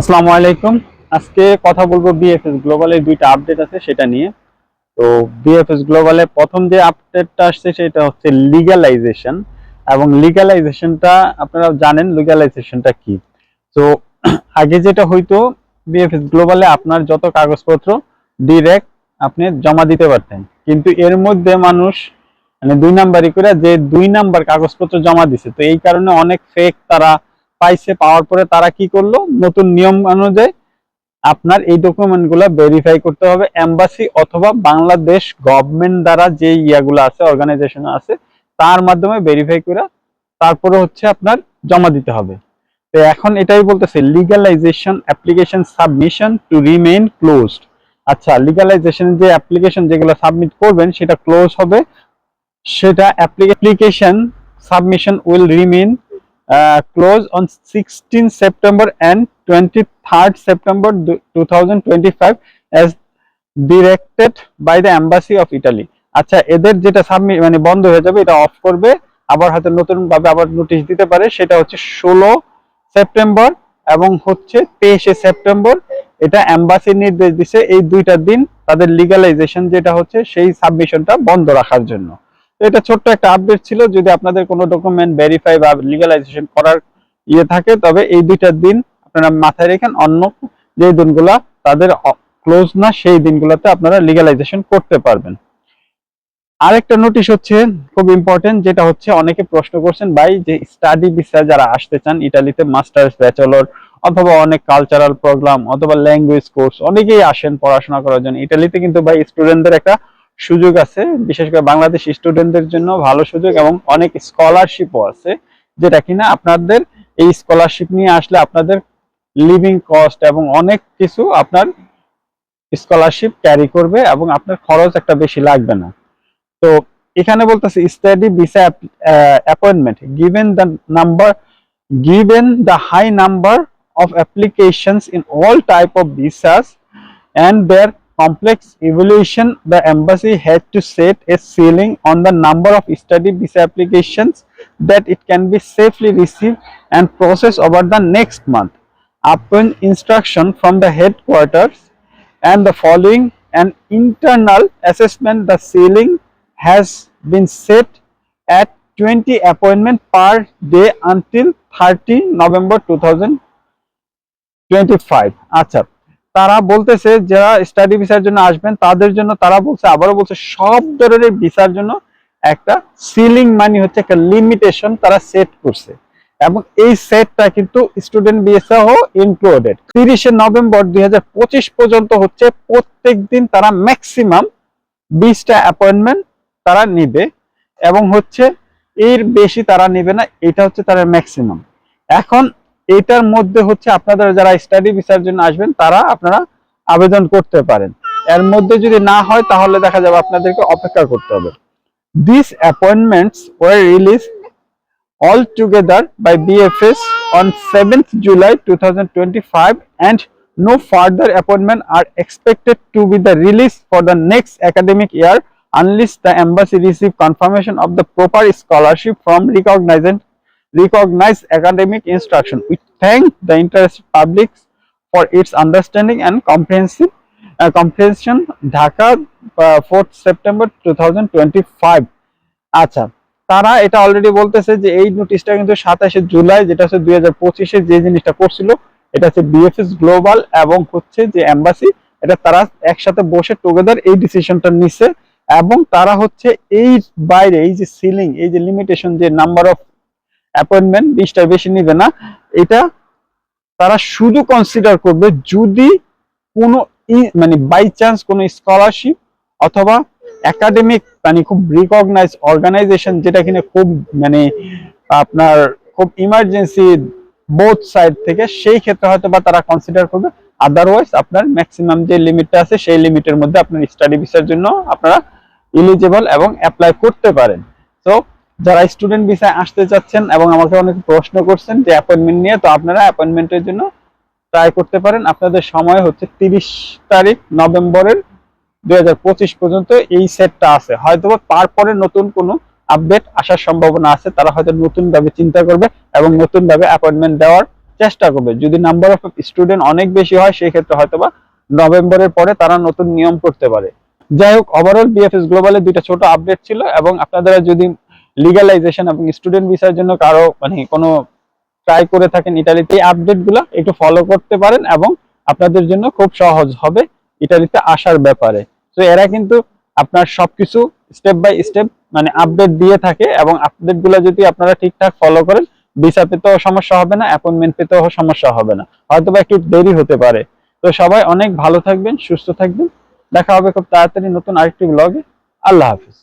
আসসালামু আলাইকুম। আজকে কথা বলব বিএফএস গ্লোবালের দুইটা আপডেট আছে সেটা নিয়ে। তো বিএফএস গ্লোবালে প্রথম যে আপডেটটা আসছে সেটা হচ্ছে লিগ্যালাইজেশন এবং লিগ্যালাইজেশনটা আপনারা জানেন লিগ্যালাইজেশনটা কি। তো আগে যেটা হইতো বিএফএস গ্লোবালে আপনার যত কাগজপত্র ডিরেক্ট আপনি জমা দিতে পারতেন। কিন্তু এর মধ্যে মানুষ মানে দুই নাম্বারই করে যে দুই নাম্বার কাগজপত্র জমা দিছে। তো এই কারণে অনেক ফেক তারা পাইছে, পাওয়ার পরে তারা কি করল? নতুন নিয়ম অনুযায়ী আপনার এই ডকুমেন্টগুলা ভেরিফাই করতে হবে এম্বাসি অথবা বাংলাদেশ গভর্নমেন্ট দ্বারা যে ইয়াগুলো আছে অর্গানাইজেশন আছে, তার মাধ্যমে ভেরিফাই করে তারপরে হচ্ছে আপনার জমা দিতে হবে। তো এখন এটাই বলতেছে legalization application submission to remain closed আচ্ছা লিগালাইজেশন যে অ্যাপ্লিকেশন যেগুলো সাবমিট করবেন, সেটা ক্লোজ হবে। সেটা application submission will remain uh, close on 16 September and 23rd September 2025 as directed by the Embassy of Italy. আচ্ছা এদের যেটা সাবমিট মানে বন্ধ হয়ে যাবে এটা অফ করবে আবার হয়তো নতুন ভাবে আবার নোটিশ দিতে পারে সেটা হচ্ছে ষোলো সেপ্টেম্বর এবং হচ্ছে তেইশে সেপ্টেম্বর এটা এম্বাসি নির্দেশ দিছে এই দুইটা দিন তাদের লিগালাইজেশন যেটা হচ্ছে সেই সাবমিশনটা বন্ধ রাখার জন্য। এটা ছোট্ট একটা আপডেট ছিল, যদি আপনাদের কোনো ডকুমেন্ট ভেরিফাই বা লিগালাইজেশন করার ইয়ে থাকে, তবে এই দুইটা দিন আপনারা মাথায় রেখেন, অন্য যে দিনগুলা তাদের ক্লোজ না, সেই দিনগুলোতে আপনারা লিগালাইজেশন করতে পারবেন। আরেকটা নোটিশ হচ্ছে, খুব ইম্পর্টেন্ট যেটা হচ্ছে অনেকে প্রশ্ন করছেন, ভাই, যে স্টাডি ভিসা যারা আসতে চান ইটালিতে মাস্টার্স ব্যাচেলর অথবা অনেক কালচারাল প্রোগ্রাম অথবা ল্যাঙ্গুয়েজ কোর্স অনেকেই আসেন পড়াশোনা করার জন্য। ইটালিতে কিন্তু ভাই স্টুডেন্টদের একটা সুযোগ আছে, বিশেষ করে বাংলাদেশ স্টুডেন্টদের জন্য ভালো সুযোগ এবং অনেক স্কলারশিপও আছে, যেটা কিনা আপনাদের এই স্কলারশিপ নিয়ে আসলে আপনাদের লিভিং কস্ট এবং অনেক কিছু আপনার স্কলারশিপ ক্যারি করবে এবং আপনার খরচ একটা বেশি লাগবে না। তো এখানে বলতেছে study visa appointment given the number given the high number of applications in all type of visas and their complex evaluation, the embassy had to set a ceiling on the number of study visa applications that it can be safely received and processed over the next month. Upon instruction from the headquarters and the following an internal assessment, the ceiling has been set at 20 appointment per day until 30 November 2025 আচ্ছা তারা বলতেছে, যারা study ভিসার জন্য আসবেন, তাদের জন্য তারা বলছে, আবারও বলছে, সব ধরনের ভিসার জন্য একটা সিলিং মানি হচ্ছে একটা লিমিটেশন তারা সেট করছে। এবং এই সেটটা কিন্তু স্টুডেন্ট ভিসা ও ইনক্লুডেড তিরিশে নভেম্বর দুই হাজার পঁচিশ পর্যন্ত হচ্ছে প্রত্যেক দিন তারা ম্যাক্সিমাম বিশটা অ্যাপয়েন্টমেন্ট তারা নিবে। এবং হচ্ছে, এর বেশি তারা নেবে না, এটা হচ্ছে তারা ম্যাক্সিমাম এখন এটার মধ্যে হচ্ছে আপনাদের যারা স্টাডি ভিসার জন্য আসবেন, তারা আপনারা আবেদন করতে পারেন। এর মধ্যে যদি না হয়, তাহলে দেখা যাবে আপনাদেরকে অপেক্ষা করতে হবে। This appointments were release all together by VFS on seventh July two thousand no further appointment are expected to be the release for the next academic year unless the embassy receive confirmation of the proper scholarship from recognised recognized academic instruction. We thank the interested public for its understanding and comprehensive uh, comprehension. Dhaka, uh, 4th September 2025. আচ্ছা তারা এটা already বলতেছে যে এই নোটিশটা কিন্তু সাতাশে জুলাই যেটা হচ্ছে দুই হাজার পঁচিশে যে জিনিসটা করছিল এটা হচ্ছে বিএফএস গ্লোবাল এবং হচ্ছে যে এম্বাসি এটা তারা একসাথে বসে টুগেদার এই ডিসিশনটা নিছে এবং তারা হচ্ছে এই বাইরে এই যে সিলিং এই যে লিমিটেশন যে নাম্বার অফ অ্যাপয়েন্টমেন্ট বিশটার বেশি নিবে না। এটা তারা শুধু কনসিডার করবে যদি কোনো মানে বাই চান্স কোনো স্কলারশিপ অথবা একাডেমিক মানে খুব রিকগনাইজ অর্গানাইজেশন যেটা কিনা খুব মানে আপনার খুব ইমার্জেন্সি বোথ সাইড থেকে সেই ক্ষেত্রে হয়তো বা তারা কনসিডার করবে। আদারওয়াইজ আপনার ম্যাক্সিমাম যে লিমিটটা আছে সেই লিমিটের মধ্যে আপনার স্টাডি ভিসার জন্য আপনারা ইলিজিবল এবং অ্যাপ্লাই করতে পারেন। তো যারা স্টুডেন্ট ভিসায় আসতে চাচ্ছেন এবং আমাকে অনেক প্রশ্ন করছেন যে অ্যাপয়েন্টমেন্ট নিয়ে, তো আপনারা অ্যাপয়েন্টমেন্টের জন্য ট্রাই করতে পারেন। আপনাদের সময় হচ্ছে তিরিশ তারিখ, নভেম্বরের দুই হাজার পঁচিশ পর্যন্ত এই সেটটা আছে। হয়তো তারপরে নতুন কোনো আপডেট আসার সম্ভাবনা আছে, তারা হয়তো নতুন ভাবে চিন্তা করবে এবং নতুন ভাবে অ্যাপয়েন্টমেন্ট দেওয়ার চেষ্টা করবে। যদি নাম্বার অফ স্টুডেন্ট অনেক বেশি হয় সেই ক্ষেত্রে হয়তোবা নভেম্বরের পরে তারা নতুন নিয়ম করতে পারে। যাই হোক ওভারঅল বিএফএস গ্লোবালের দুইটা ছোট আপডেট ছিল এবং আপনারা যদি লিগালাইজেশন এবং স্টুডেন্ট ভিসার জন্য কারও মানে কোনো ট্রাই করে থাকেন ইটালিতে, এই আপডেটগুলো একটু ফলো করতে পারেন এবং আপনাদের জন্য খুব সহজ হবে ইটালিতে আসার ব্যাপারে। তো এরা কিন্তু আপনার সবকিছু স্টেপ বাই স্টেপ মানে আপডেট দিয়ে থাকে এবং আপডেটগুলো যদি আপনারা ঠিকঠাক ফলো করেন ভিসা পেতেও সমস্যা হবে না অ্যাপয়েন্টমেন্ট পেতেও সমস্যা হবে না। হয়তো বা একটু দেরি হতে পারে। তো সবাই অনেক ভালো থাকবেন, সুস্থ থাকবেন। দেখা হবে খুব তাড়াতাড়ি নতুন আরেকটি ব্লগে আল্লাহ হাফিজ।